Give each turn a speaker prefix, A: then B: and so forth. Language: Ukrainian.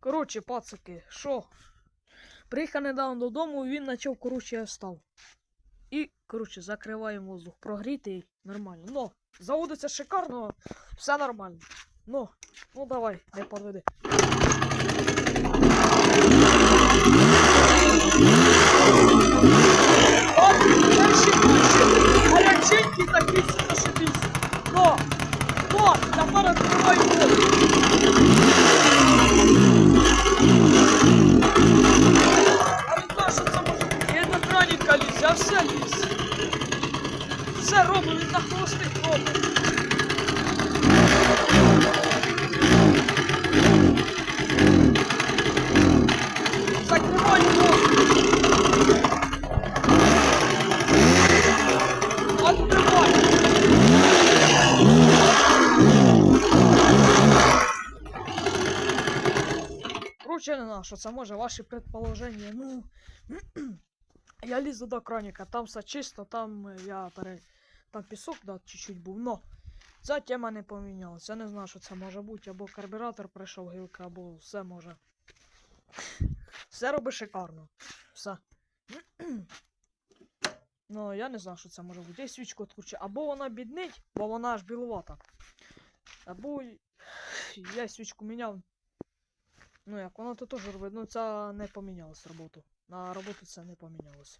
A: Коротше, пацики, що? Приїхав недавно додому, він почав, коротше, я встав. І, коротше, закриваємо воздух. Прогрітий, нормально. Ну, заводиться шикарно, все нормально. Ну, ну давай, не подведи. Гаряченький такий, зашибісь. Ну, ну, тепер відкривай воду. я все ліз. Все роблю, він на хвостик робить. Закривай воду. Откривай. Короче, не знаю, що це може ваші предположення. Ну, Я лізу до краніка, там все чисто, там е, я пере... там пісок, да, чуть-чуть був, но ця тема не помінялася. Я не знаю, що це може бути, або карбюратор прийшов гілка, або все може. Все робить шикарно. Все. Ну, я не знаю, що це може бути. Я свічку відкручу. Або вона біднить, бо вона аж білувата. Або я свічку міняв. Ну як, воно тут теж робить, ну це не помінялось роботу. На роботу це не помінялося.